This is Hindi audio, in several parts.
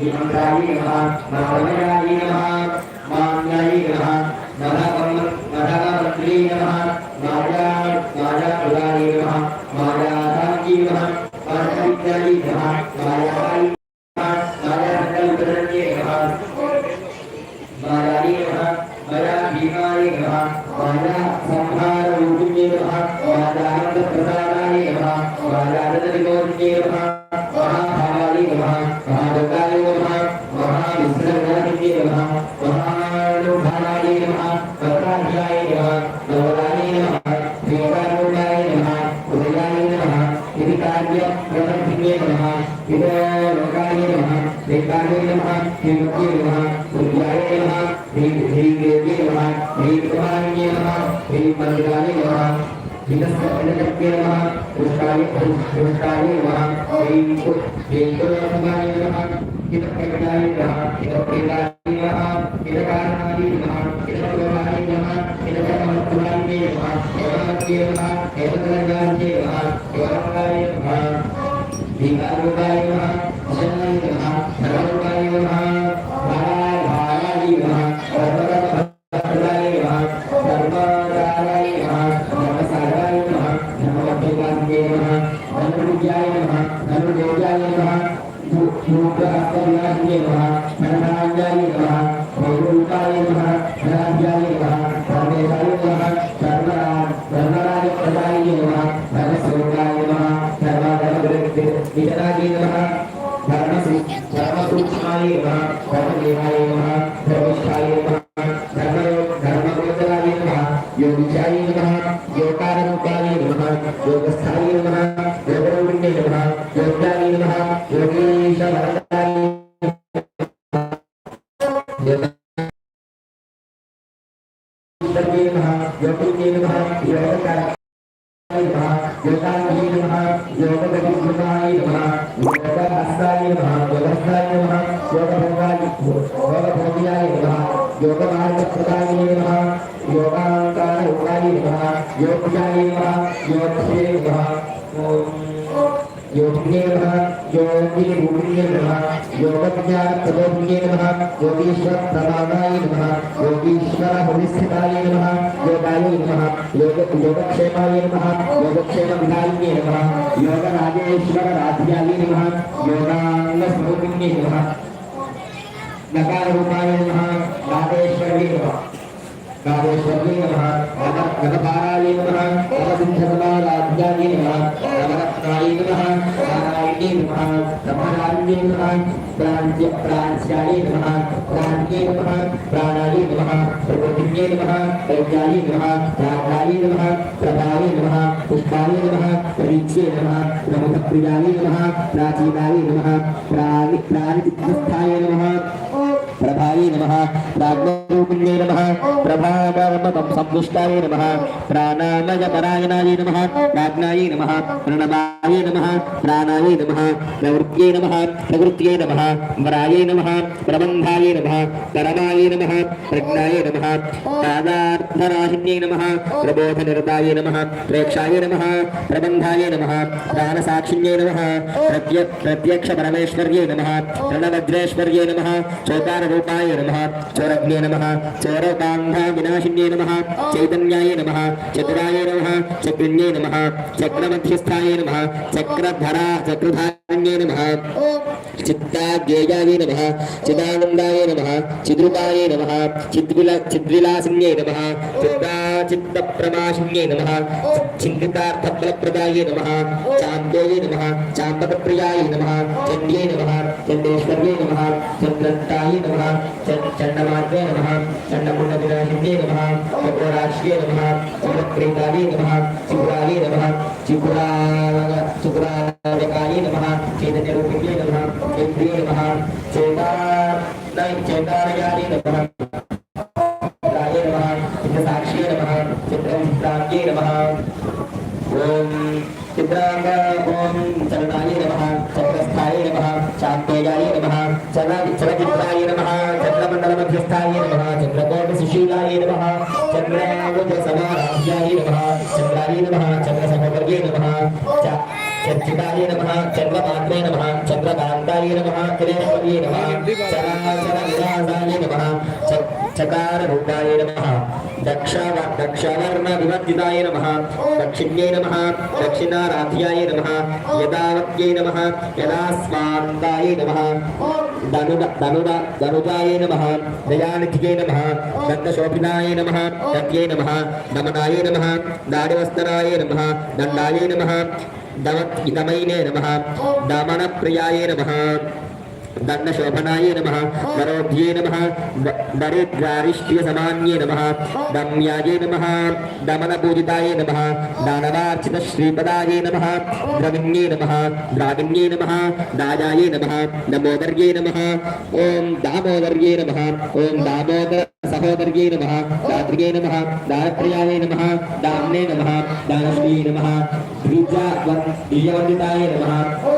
नीमकाय नमः माधवयाय नमः मान्याय नमः मधकम मधकमन्त्री नमः माया मायापुराय नमः मायाधाम्यै नमः मायाविद्याय नमः मायाय नमः मायासकलप्रदन्ये नमः मायाय नमः माया भीमाय नमः माया संहाररूपिण्ये महाविश्रमणाय नमः महानुभावाय नमः प्रकाशाय नमः नवराय नमः श्रीकारुणाय नमः उदयाय नमः हिरिकार्य प्रवर्तिन्ये नमः हिरोलोकाय नमः श्रीकार्य नमः श्रीमुख्ये नमः उद्याय नमः श्री श्रीदेव्ये नमः श्रीकुमार्ये नमः श्रीमन्दिराय नमः विदस्कर्णकर्ते नमः पुष्टाय पुष्टाय नमः श्री श्रीकुलसमाय नमः हितप्रकटाय नमः हितप्रेताय नमः हितकारणाय नमः हितप्रोहाय नमः हितकर्मत्वाय नमः हितमत्ये नमः हितकर्गाय नमः हितकर्गाय नमः श्रीकारुणाय नमः योगिचाय नमः योगारूपाय नमः योगस्थाय नमः योगिने नमः योगकार योगाय नमः योगगतिगुणाय नमः योगहस्ताय नमः योगहस्ताय नमः योगभोगाय योगभोगियाय नमः योगमार्गप्रदाय नमः योगाङ्काररूपाय नमः योग्याय नमः योगसे नमः योगिने नमः योगिरूपिणे नमः योगज्ञानप्रबोधिने नमः योगीश्वर प्रमाणाय नमः योगीश्वर हरिस्थिताय नमः योगाय नमः योग योगक्षेमाय नमः योगक्षेमविधायिने नमः योगराजेश्वर राध्याय नमः योगाङ्गस्वरूपिणे नमः नकाररूपाय नमः नादेश्वर्ये नमः कामेश्वर्ये नमः नगपाराय नमः नगसिंहसमाराध्याय नमः नवरत्नाय नमः नारायणे नमः ब्रह्मराज्ये नमः प्रान्त्य प्रांस्याय नमः प्राण्ये नमः प्राणाय नमः प्रबोधिन्ये नमः प्रज्ञाय नमः प्राणाय नमः प्रभाय नमः पुष्पाय नमः प्रवीच्ये नमः प्रमुखप्रियाय नमः प्राचीनाय नमः प्राणि प्राणिचित्तस्थाय नमः प्रभाय नमः। प्राज्ञरूपिण्ये नमः। प्रभामर्मतं संपुष्टाय नमः। प्राणामयपरायणाय नमः। प्राज्ञाय नमः। प्रणवाय नमः। प्राणाय नमः। प्रवृत्यै नमः। प्रवृत्यै नमः। वराय नमः। प्रबन्धाय नमः। परमाय नमः। प्रज्ञाय नमः। पादार्थनाशिन्यै नमः। प्रबोधनिरताय नमः। प्रेक्षाय नमः। प्रबन्धाय नमः। प्राणसाक्षिण्यै नमः। प्रत्य प्रत्यक्षपरमेश्वर्ये नमः। प्रणवज्रेश्वर्ये नमः। चोकाररूपाय नमः। चोरग्ने नमः। चोरकान्धाविनाशिन्ये नमः। चैतन्याय नमः। चतुराय नमः। चक्रिण्ये नमः। चक्रमध्यस्थाय नमः। चक्रधरा चक्रधारण्ये नमः। चित्ताज्ञेयाय नमः चिदानन्दाय नमः चिद्रूपाय नमः चिद्विला चिद्विलासिन्ये नमः चित्ता चित्तप्रमाशिन्ये नमः चिन्तितार्थफलप्रदाय नमः चान्दोय नमः चाम्बकप्रियाय नमः चण्ड्ये नमः चण्डेश्वर्ये नमः चन्द्रन्ताय नमः चण्डमार्गे नमः चण्डमुण्डविनाशिन्ये नमः चक्रोराश्ये नमः चक्रप्रेताय नमः चिपुराय नमः चिपुरा चिपुराजकाय नमः चैतन्यरूपिणे नमः चैत्रे नमः चेता चेतारयाय नमः चित्राय नमः चित्रसाक्ष्ये नमः चित्रचित्राङ्गे नमः ॐ चित्राङ्ग ॐ चरणाय नमः चक्रस्थाय नमः चान्तेयाय नमः चल चंद्रशेखराय नमः चंद्रमंडल मध्यस्थाय नमः चंद्रकोट सुशीलाय नमः चंद्रावत समाराध्याय नमः चंद्राय नमः चंद्र समवर्गे नमः चंचिताय नमः चंद्रमात्रे नमः चंद्रकांताय नमः त्रिनेत्रये नमः चराचर विराजाय नमः चकार भूताय नमः दक्षा दक्षावर्ण विवर्तिताय नमः, दक्षिण्ये नमः, दक्षिणाराध्याय नमः, यदावत्ये नमः यदास्वान्ताय नमः। धनुजाय नम रयानिधिये नम दन्तशोभिनाय नम दत्ये नमः दमनाय नमः दाढवस्तनाय नमः, दण्डाय नमः नम दमन दमनप्रियाय नम। दंडशोभनाये नमः। वरोध्ये नमः। वरुद्वारिष्ट्यसमान्ये नमः। दम्याय नमः। दमनपूजिताय नमः। दानवार्चितश्रीपदाय नमः। द्रविण्ये नमः। द्राविण्ये नमः। दायाय नमः। दमोदर्ये नमः। ॐ दामोदर्ये नमः। ॐ दामोदर सहोदर्ये नमः। दात्र्ये नमः। दानप्रियाय नमः। दाम्ने नमः। दानश्रीये नमः। बीजवन्दिताय नमः।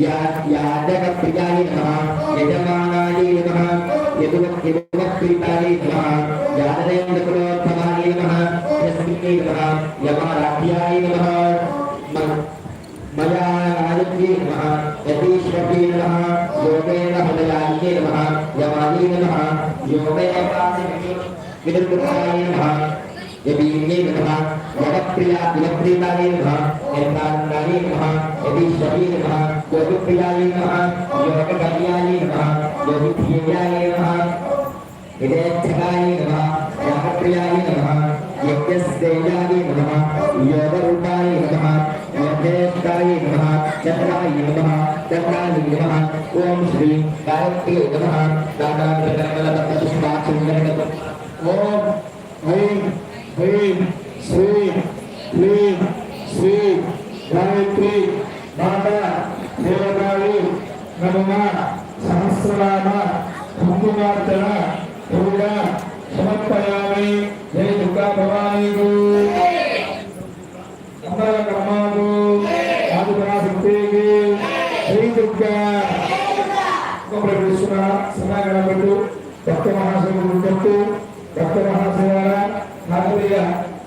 या नमः, यजमानाय नमः यदुवक्प्रीताय नमः यादनेन्द्रकुलोत्तमाय नमः यस्मिन्ने नमः, यमाराध्याय नमः मया राजत्ये नमः यतीश्वरे नमः, योगेन हृदयान्ये नमः, यमाये नमः, योगेन विदुर्गुप्ताय नमः। यदीन्ये नमः यदप्रिया यदप्रीताय नमः यदान्नाय नमः यदीश्वरे नमः, योगप्रियाय नमः, योगकल्याय नमः, योगिप्रियाय नमः यदेच्छकाय नमः योगप्रियाय नमः, यज्ञस्तेजाय नमः, योगरूपाय नमः यज्ञेष्टाय नमः, चन्द्राय नमः चन्द्राय नमः ॐ श्री गायत्र्यै नमः दानान्तरकमलपत्रपुष्पाक्षुन्दरकम् ఓం ఐం హ్రీం శ్రీ క్లీం శ్రీ గాయత్రి మాత దేవతాయి నమ సహస్రనామ కుంకుమార్చన పూజ సమర్పయామి జై దుర్గా భవానీ మంగళ కర్మాకు ఆదిపరాశక్తికి శ్రీ దుర్గా కృష్ణ సమాగణపడు భక్త మహాశివుడు భక్తు భక్త మహాశివాల భారతీయ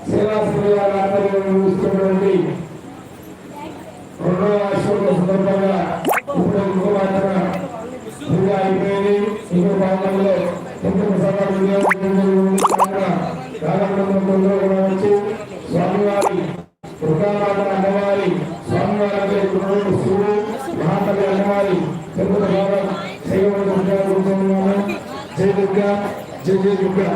సేవా శివాల ఆధ్వర్యంలో ఇస్తున్నటువంటి రెండవ అశ్వత సందర్భంగా ఇప్పుడు ఇంకో పూజ అయిపోయింది. ఇంకో భాగంలో ఎంత ప్రసాదాలు వచ్చి స్వామివారి దుర్గామాత అమ్మవారి స్వామివారి శివుడు మహాతల్లి అమ్మవారి తిరుపతి భాగం దుర్గా జై దుర్గా.